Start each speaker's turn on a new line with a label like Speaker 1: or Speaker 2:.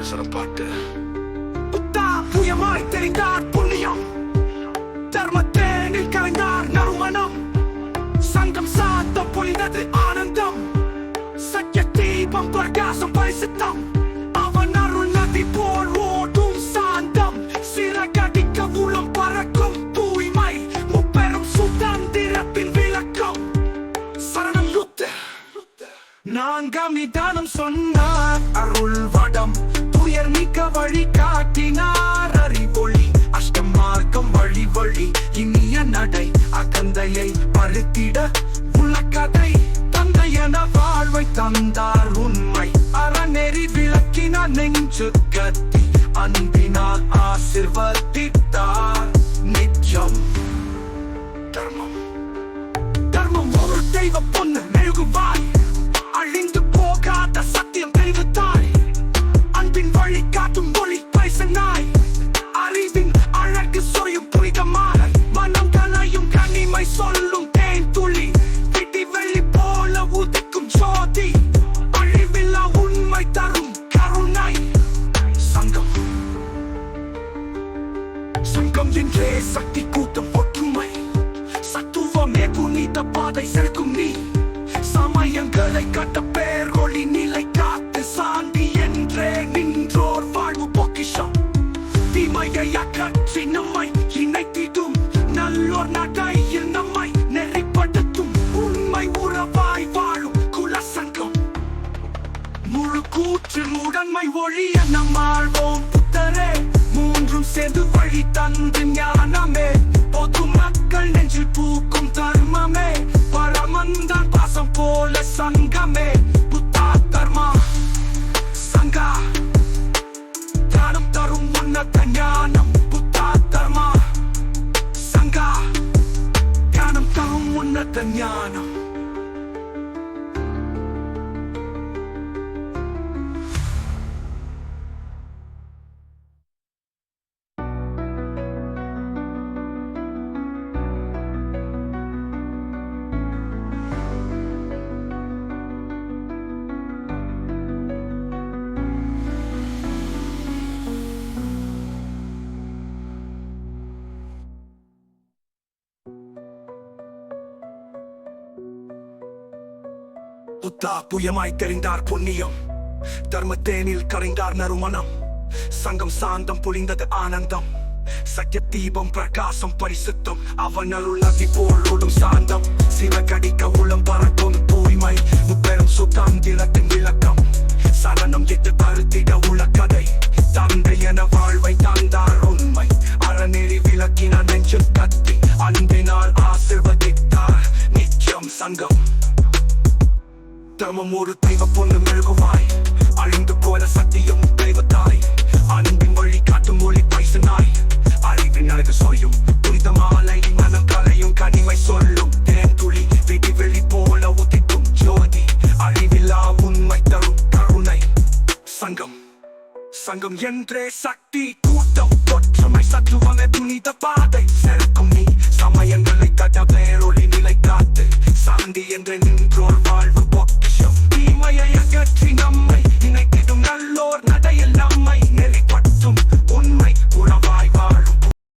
Speaker 1: அவசரம் பாட்டு.
Speaker 2: புத்தா புயமாய் தெரிந்தார் புண்ணியம். தர்மத்தேனில் கலைந்தார் நறுமணம். சங்கம் சாத்த பொழிந்தது ஆனந்தம். சத்திய தீபம் பிரகாசம் பரிசுத்தம். அவன் அருள் நதி போல் ஓடும் சாந்தம். சிறகடிக்க உளம் பறக்கும் தூய்மை. முப்பெரும் சுதந்திரத்தின் விளக்கம். சரணம் லுத்த நான்காம் நிதானம் சொன்னார். அருள் வடம். துயர் மிக்க வழி காட்டினார் அறிவொளி. அஷ்டம் மார்க்கம் வழி வழி இனிய நடை. அகந்தையை பருத்திட உள்ள கதை தந்தையன வாழ்வை தந்தார் உண்மை. அறநெறி விளக்கின நெஞ்சு கத்தி அன்பினால் ஆசிர்வதித்தார் சங்கம் என்றே சக்தி கூட்டம் ஒற்றுமை. சத்துவமே புனித பாதை செலுக்கும் நீ. சமயங்களை கட்ட பேர் ஒளி நிலை காத்து சாந்தி என்றே நின்றோர் வாழ்வு பொக்கிஷம். தீமையை அகற்றி நம்மை இணைத்திடும். நல்லோர் நடையில் நம்மை நெறிப்படுத்தும். உண்மை உறவாய் வாழும் குல சங்கம் முழு கூற்று உடன்மை ஒழிய நம்மாழ்வோம் புத்தரே. மூன்றும் சேர்ந்து வழி தந்து ஞானமே புத்தா புயமாய் தெரிந்தார் புண்ணியம். தர்மத்தேனில் கரைந்தார் நறுமணம். சங்கம் சாந்தம் பொழிந்தது ஆனந்தம். சத்திய தீபம் பிரகாசம் பரிசுத்தம். அவன் அருள் அதி போலோடும் சாந்தம். சில கடிக்க உளம் பறக்கும் தூய்மை. முப்பெரும் சுத்தாந்திரத்தின் விளக்கம். சரணம் எட்டு பருத்திட உள்ள கதை தந்தை என வாழ்வை தந்தார் உண்மை. அறநெறி விளக்கின நெஞ்சு கத்தி. அன்பினால் ஆசிர்வதித்தார் நிச்சயம் சங்கம். உத்தமம் ஒரு தெய்வ பொண்ணு மெழுகுவாய் அழிந்து போல சத்தியம் தெய்வத்தாய். அன்பின் வழி காட்டும் மொழி பைசனாய் அறிவின் அழகு சொல்லும் புனித மாலை மனம் கலையும் கனிமை சொல்லும். தேன் துளி விதி வெளி போல உதிக்கும் ஜோதி. அழிவிலா உண்மை தரும் கருணை. சங்கம். சங்கம் என்றே சக்தி கூட்டம் ஒற்றுமை. சத்துவமே புனித பா